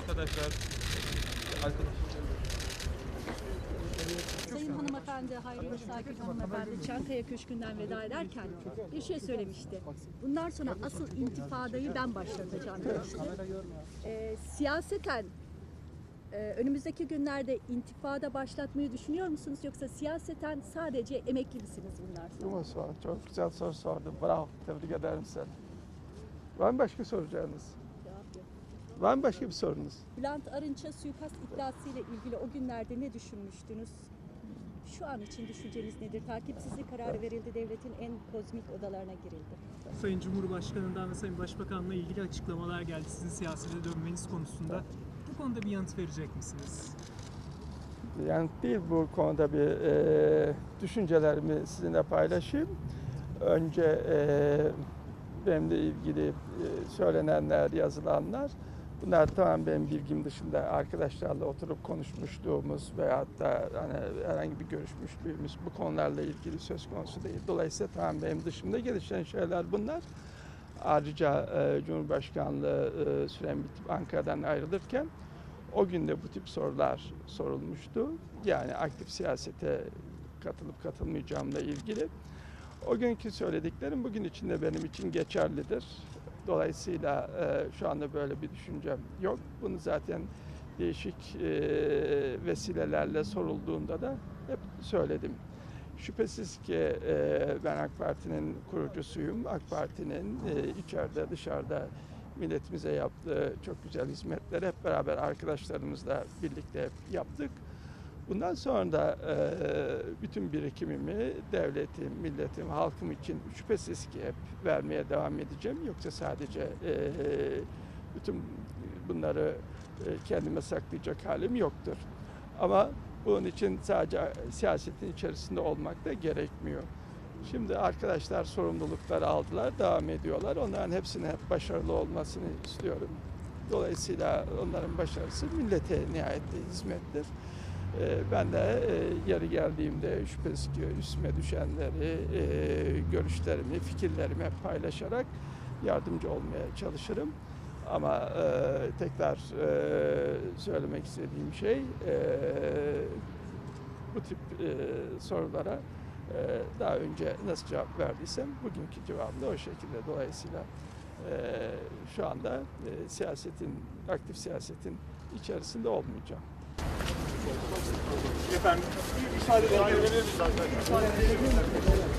Arkadaşlar, arkadaşlar. Sayın hanımefendi, Hayriye Sakil hanımefendi Çankaya Köşkü'nden veda ederken bir şey söylemişti. Bundan sonra asıl intifadayı ben başlatacağım demişti. Ee, siyaseten e, önümüzdeki günlerde intifada başlatmayı düşünüyor musunuz yoksa siyaseten sadece emekli misiniz bundan sonra? Sor, çok güzel soru sordun. Bravo, tebrik ederim seni. Var mı başka soracağınız? Var mı başka bir sorunuz? Bülent Arınç'a suikast iddiasıyla ilgili o günlerde ne düşünmüştünüz? Şu an için düşünceniz nedir? Takipsizlik kararı verildi, devletin en kozmik odalarına girildi. Sayın Cumhurbaşkanı'ndan ve Sayın Başbakan'la ilgili açıklamalar geldi sizin siyasete dönmeniz konusunda. Bu konuda bir yanıt verecek misiniz? Yani değil bu konuda bir e, düşüncelerimi sizinle paylaşayım. Önce e, benimle ilgili e, söylenenler, yazılanlar bunlar tamam benim bilgim dışında arkadaşlarla oturup konuşmuşluğumuz veyahut da hani herhangi bir görüşmüşlüğümüz bu konularla ilgili söz konusu değil. Dolayısıyla tamam benim dışımda gelişen şeyler bunlar. Ayrıca e, Cumhurbaşkanlığı e, sürem bitip Ankara'dan ayrılırken o gün de bu tip sorular sorulmuştu. Yani aktif siyasete katılıp katılmayacağımla ilgili. O günkü söylediklerim bugün için de benim için geçerlidir. Dolayısıyla e, şu anda böyle bir düşüncem yok. Bunu zaten değişik e, vesilelerle sorulduğunda da hep söyledim. Şüphesiz ki e, ben AK Parti'nin kurucusuyum. AK Parti'nin e, içeride dışarıda milletimize yaptığı çok güzel hizmetleri hep beraber arkadaşlarımızla birlikte yaptık. Bundan sonra da e, bütün birikimimi devletim, milletim, halkım için şüphesiz ki hep vermeye devam edeceğim. Yoksa sadece e, bütün bunları e, kendime saklayacak halim yoktur. Ama bunun için sadece siyasetin içerisinde olmak da gerekmiyor. Şimdi arkadaşlar sorumlulukları aldılar, devam ediyorlar. Onların hepsinin hep başarılı olmasını istiyorum. Dolayısıyla onların başarısı millete nihayette hizmettir. Ee, Ben de e, yeri geldiğimde şüphesiz ki üstüme düşenleri, e, görüşlerimi, fikirlerimi paylaşarak yardımcı olmaya çalışırım. Ama e, tekrar söylemek istediğim şey bu tip sorulara daha önce nasıl cevap verdiysem bugünkü cevabım da o şekilde. Dolayısıyla şu anda siyasetin, aktif siyasetin içerisinde olmayacağım. Efendim, bir müsaade verir misiniz?